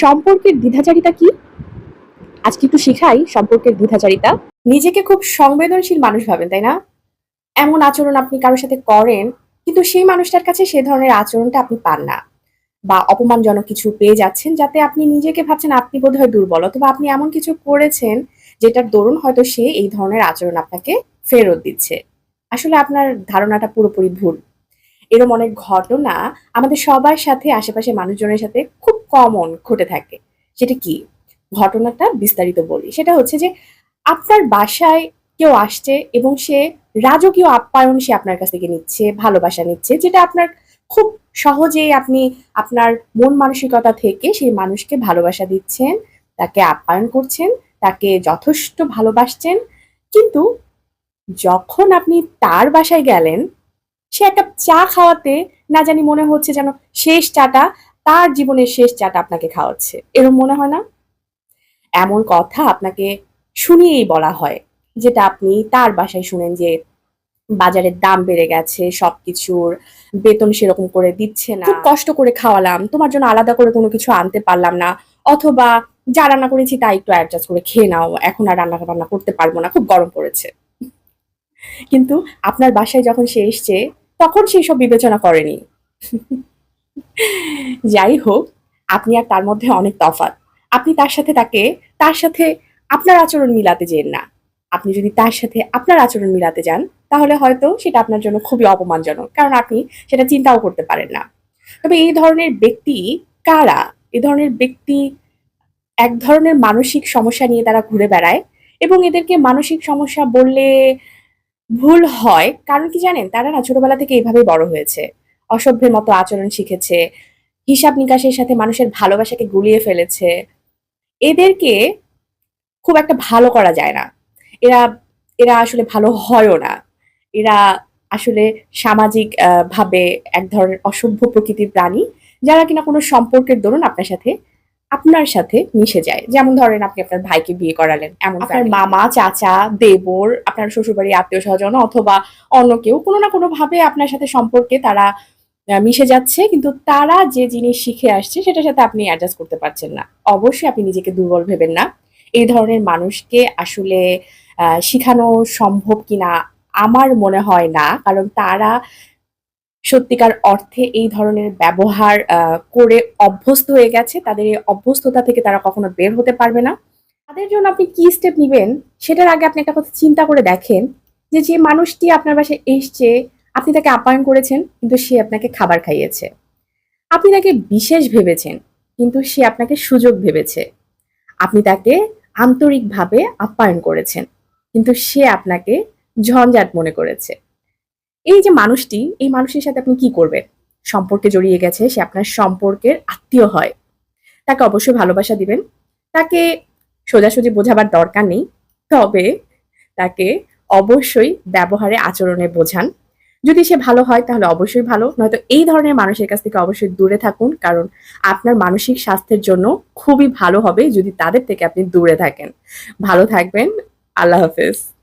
সম্পর্কের দ্বিধাচারিতা কি? আজকে একটু শিখাই সম্পর্কের দ্বিধাচারিতা। নিজেকে খুব সংবেদনশীল মানুষ ভাবেন, তাই না? এমন আচরণ আপনি কারোর সাথে করেন, কিন্তু সেই মানুষটার কাছে সে ধরনের আচরণটা আপনি পান না। বা অপমানজনক কিছু পেয়ে যাচ্ছেন যাতে আপনি নিজেকে ভাবছেন আপনি বোধহয় দুর্বল, অথবা আপনি এমন কিছু করেছেন যেটার দরুন হয়তো সে এই ধরনের আচরণ আপনাকে ফেরত দিচ্ছে। আসলে আপনার ধারণাটা পুরোপুরি ভুল। এরকম অনেক ঘটনা আমাদের সবার সাথে আশেপাশে মানুষজনের সাথে খুব কমন ঘটে থাকে। সেটা কি? ঘটনাটা বিস্তারিত বলি। সেটা হচ্ছে যে, আপনার বাসায় কেউ আসছে এবং সে রাজকীয় আপ্যায়ন সে আপনার কাছ থেকে নিচ্ছে, ভালোবাসা নিচ্ছে, যেটা আপনার খুব সহজেই আপনি আপনার মন মানসিকতা থেকে সেই মানুষকে ভালোবাসা দিচ্ছেন, তাকে আপ্যায়ন করছেন, তাকে যথেষ্ট ভালোবাসছেন। কিন্তু যখন আপনি তার বাসায় গেলেন সে একটা চা খাওয়াতে না জানি মনে হচ্ছে যেন শেষ চাটা তার জীবনের শেষ চাটা আপনাকে খাওয়াচ্ছে। এরকম মনে হয় না? এমন কথা আপনাকে শুনিয়েই বলা হয়, যেটা আপনি তার বাসায় শুনেন যে বাজারের দাম বেড়ে গেছে, সবকিছুর বেতন সেরকম করে দিচ্ছে না। খুব কষ্ট করে খাওয়ালাম, তোমার জন্য আলাদা করে কোনো কিছু আনতে পারলাম না, অথবা যা রান্না করেছি তা একটু অ্যাডজাস্ট করে খেয়ে নাও, এখন আর রান্না বান্না করতে পারব না, খুব গরম পড়েছে। কিন্তু আপনার বাসায় যখন সে এসছে তখন সেই সব বিবেচনা করেনি। যাই হোক, আপনি আর তার মধ্যে অনেক তফাৎ। আপনি তার সাথে তাকে, তার সাথে আপনার আচরণ মিলাতে যেন না। আপনি যদি তার সাথে আপনার আচরণ মিলাতে যান, তাহলে হয়তো সেটা আপনার জন্য খুবই অপমানজনক, কারণ আপনি সেটা চিন্তাও করতে পারেন না। তবে এই ধরনের ব্যক্তি কারা? এ ধরনের ব্যক্তি এক ধরনের মানসিক সমস্যা নিয়ে তারা ঘুরে বেড়ায় এবং এদেরকে মানসিক সমস্যা বললে ভুল হয়। কারণ কি জানেন? তারা না ছোটবেলা থেকে এইভাবেই বড় হয়েছে। অসভ্যের মতো আচরণ শিখেছে। হিসাব নিকাশের সাথে মানুষের ভালোবাসাকে গুলিয়ে ফেলেছে। এদেরকে খুব একটা ভালো করা যায় না। এরা এরা আসলে ভালো হয়ও না। এরা আসলে সামাজিক ভাবে এক ধরনের অসভ্য প্রকৃতির প্রাণী। যারা কিনা কোনো সম্পর্কের দরুন আপনার সাথে আপনার সাথে মিশে যায়। যেমন ধরেন আপনি আপনার ভাইকে বিয়ে করালেন এমন আপনার মামা চাচা দেবর আপনার শ্বশুরবাড়ির আত্মীয় স্বজন অথবা অন্য কেউ কোনো না কোনো ভাবে আপনার সাথে সম্পর্কে তারা মিশে যাচ্ছে কিন্তু তারা যে জিনিস শিখে আসছে সেটার সাথে আপনি অ্যাডজাস্ট করতে পারছেন না। অবশ্যই আপনি নিজেকে দুর্বল ভেবেন না। এই ধরনের মানুষকে আসলে শিখানো সম্ভব কিনা আমার মনে হয় না কারণ তারা সত্যিকার অর্থে এই ধরনের ব্যবহার করে অভ্যস্ত হয়ে গেছে। তাদের এই অভ্যস্ততা থেকে তারা কখনো বের হতে পারবে না। তাদের জন্য আপনি কি স্টেপ নেবেন সেটার আগে আপনি একটা কথা চিন্তা করে দেখেন যে যে মানুষটি আপনার বাসায় এসছে, আপনি তাকে আপ্যায়ন করেছেন, কিন্তু সে আপনাকে খাবার খাইয়েছে। আপনি তাকে বিশেষ ভেবেছেন, কিন্তু সে আপনাকে সুযোগ ভেবেছে। আপনি তাকে আন্তরিকভাবে আপ্যায়ন করেছেন, কিন্তু সে আপনাকে ঝঞ্ঝাট মনে করেছে। এই যে মানুষটি, এই মানুষের সাথে আপনি কি করবেন? সম্পর্কে জড়িয়ে গেছে, সে আপনার সম্পর্কের আত্মীয় হয়। তাকে অবশ্যই ভালোবাসা দিবেন। তাকে সোজাসুজি বোঝাবার দরকার নেই। তবে তাকে অবশ্যই ব্যবহারে, আচরণে বোঝান। যদি সে ভালো হয়, তাহলে অবশ্যই ভালো। নয়তো এই ধরনের মানুষের কাছ থেকে অবশ্যই দূরে থাকুন, কারণ আপনার মানসিক স্বাস্থ্যের জন্য খুবই ভালো হবে যদি তাদের থেকে আপনি দূরে থাকেন। ভালো থাকবেন। আল্লাহ হাফেজ।